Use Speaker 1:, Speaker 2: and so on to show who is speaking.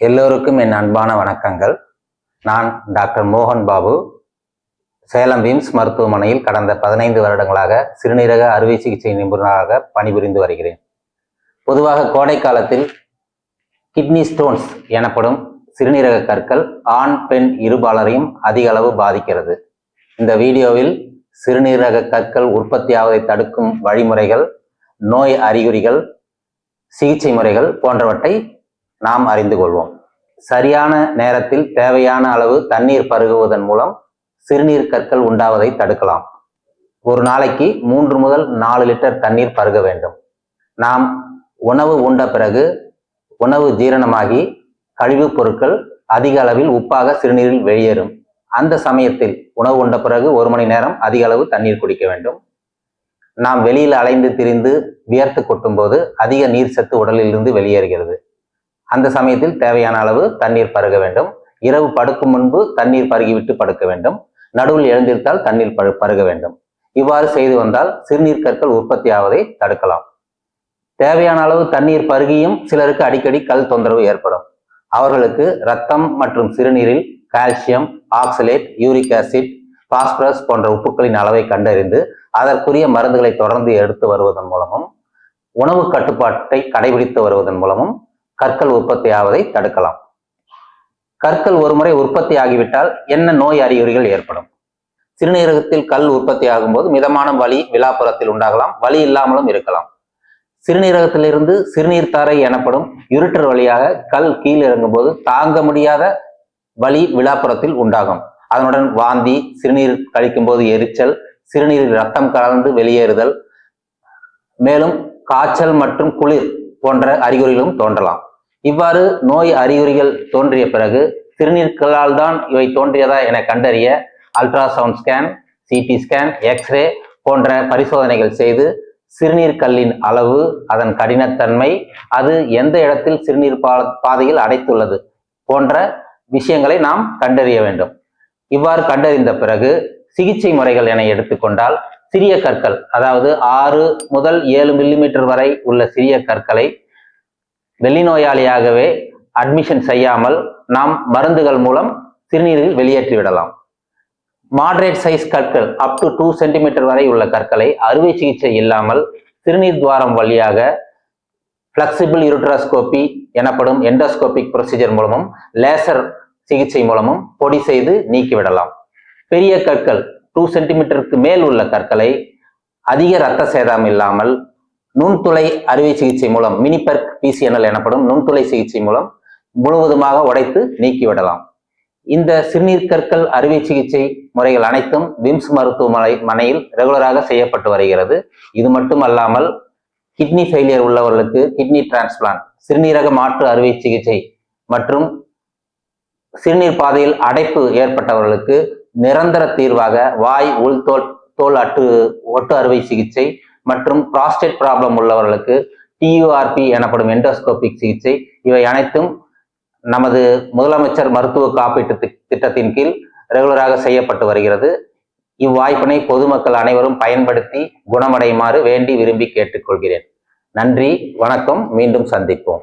Speaker 1: எல்லோருக்கும் என் அன்பான வணக்கங்கள். நான் டாக்டர் மோகன் பாபு. சேலம் விம்ஸ் மருத்துவமனையில் கடந்த பதினைந்து வருடங்களாக சிறுநீரக அறுவை சிகிச்சை நிபுணராக பணிபுரிந்து வருகிறேன். பொதுவாக கோடை காலத்தில் கிட்னி ஸ்டோன்ஸ் எனப்படும் சிறுநீரக கற்கள் ஆண் பெண் இருபாலரையும் அதிக அளவு பாதிக்கிறது. இந்த வீடியோவில் சிறுநீரக கற்கள் உற்பத்தியாவதை தடுக்கும் வழிமுறைகள் நோய் அறிகுறிகள் சிகிச்சை முறைகள் போன்றவற்றை நாம் அறிந்து கொள்வோம். சரியான நேரத்தில் தேவையான அளவு தண்ணீர் பருகுவதன் மூலம் சிறுநீர் கற்கள் உண்டாவதை தடுக்கலாம். ஒரு நாளைக்கு மூன்று முதல் நாலு லிட்டர் தண்ணீர் பருக வேண்டும். நாம் உணவு உண்ட பிறகு உணவு ஜீரணமாகி கழிவுப் பொருட்கள் அதிக அளவில் உப்பாக சிறுநீரில் வெளியேறும். அந்த சமயத்தில் உணவு உண்ட பிறகு ஒரு மணி நேரம் அதிக அளவு தண்ணீர் குடிக்க வேண்டும். நாம் வெளியில் அலைந்து திரிந்து வியர்த்து கொட்டும்போது அதிக நீர் சத்து உடலில் இருந்து வெளியேறுகிறது. அந்த சமயத்தில் தேவையான அளவு தண்ணீர் பருக வேண்டும். இரவு படுக்கும் முன்பு தண்ணீர் பருகிவிட்டு படுக்க வேண்டும். நடுவில் எழுந்திருந்தால் தண்ணீர் பரு பருக வேண்டும். இவ்வாறு செய்து வந்தால் சிறுநீர் கற்கள் உற்பத்தி ஆவதை தடுக்கலாம். தேவையான அளவு தண்ணீர் பருகியும் சிலருக்கு அடிக்கடி கல் தொந்தரவு ஏற்படும். அவர்களுக்கு ரத்தம் மற்றும் சிறுநீரில் calcium oxalate uric acid phosphorus போன்ற உப்புக்களின் அளவை கண்டறிந்து அதற்குரிய மருந்துகளை தொடர்ந்து எடுத்து வருவதன் மூலமும் உணவு கட்டுப்பாட்டை கடைபிடித்து வருவதன் மூலமும் கற்கள் உற்பத்தி ஆவதை தடுக்கலாம். கற்கள் ஒருமுறை உற்பத்தி ஆகிவிட்டால் என்ன நோய் அறிகுறிகள் ஏற்படும்? சிறுநீரகத்தில் கல் உற்பத்தி ஆகும்போது மிதமான வலி விழாப்புறத்தில் உண்டாகலாம் வலி இல்லாமலும் இருக்கலாம். சிறுநீரகத்திலிருந்து சிறுநீர் தாரை எனப்படும் இருட்டர் வழியாக கல் கீழ் இறங்கும்போது தாங்க முடியாத வலி விழாப்புறத்தில் உண்டாகும். அதனுடன் வாந்தி சிறுநீர் கழிக்கும் போது எரிச்சல் சிறுநீரில் ரத்தம் கலந்து வெளியேறுதல் மேலும் காய்ச்சல் மற்றும் குளிர் போன்ற அறிகுறிகளும் தோன்றலாம். இவ்வாறு நோய் அறிகுறிகள் தோன்றிய பிறகு சிறுநீர்களால் தான் இவை தோன்றியதா என கண்டறிய ultrasound scan CT scan x ray போன்ற பரிசோதனைகள் செய்து சிறுநீர் கல்லின் அளவு அதன் கடினத்தன்மை அது எந்த இடத்தில் சிறுநீர் பா பாதையில் அடைத்துள்ளது போன்ற விஷயங்களை நாம் கண்டறிய வேண்டும். இவ்வாறு கண்டறிந்த பிறகு சிகிச்சை முறைகள் என எடுத்துக்கொண்டால் சிறிய கற்கள் அதாவது ஆறு முதல் ஏழு மில்லிமீட்டர் வரை உள்ள சிறிய கற்களை வெளிநோயாளியாகவே அட்மிஷன் செய்யாமல் நாம் மருந்துகள் மூலம் சிறுநீரில் வெளியேற்றி விடலாம். மாடரேட் சைஸ் கற்கள் அப் டு டூ சென்டிமீட்டர் வரை உள்ள கற்களை அறுவை சிகிச்சை இல்லாமல் சிறுநீர் துவாரம் வழியாக ஃப்ளெக்சிபிள் யூட்ராஸ்கோபி எனப்படும் எண்டோஸ்கோபிக் ப்ரொசீஜர் மூலமும் லேசர் சிகிச்சை மூலமும் பொடி செய்து நீக்கிவிடலாம் பெரிய கற்கள் டூ சென்டிமீட்டருக்கு மேல் உள்ள கற்களை அதிக இரத்த சேதம் இல்லாமல் நுண்துளை அறுவை சிகிச்சை மூலம் மினிபெர்க் பிசிஎன்எல் எனப்படும் நுண்துளை சிகிச்சை மூலம் முழுவதுமாக உடைத்து நீக்கிவிடலாம். இந்த சிறுநீர் கற்கள் அறுவை சிகிச்சை முறைகள் அனைத்தும் விம்ஸ் மருத்துவமனை மனையில் ரெகுலராக செய்யப்பட்டு வருகிறது. இது மட்டும் அல்லாமல் கிட்னி ஃபெயிலியர் உள்ளவர்களுக்கு கிட்னி டிரான்ஸ்பிளான்ட் சிறுநீரக மாற்று அறுவை சிகிச்சை மற்றும் சிறுநீர் பாதையில் அடைப்பு ஏற்பட்டவர்களுக்கு நிரந்தர தீர்வாக வாய் உள்தோல் தோல் அட்டு ஒட்டு அறுவை சிகிச்சை மற்றும் ப்ராஸ்டேட் ப்ராப்ளம் உள்ளவர்களுக்கு டியூஆர்பி எனப்படும் எண்டோஸ்கோபிக் சிகிச்சை. இவை அனைத்தும் நமது முதலமைச்சர் மருத்துவ காப்பீட்டு திட்டத்தின் கீழ் ரெகுலராக செய்யப்பட்டு வருகிறது. இவ்வாய்ப்பினை பொதுமக்கள் அனைவரும் பயன்படுத்தி குணமடையுமாறு வேண்டி விரும்பி கேட்டுக்கொள்கிறேன். நன்றி வணக்கம் மீண்டும் சந்திப்போம்.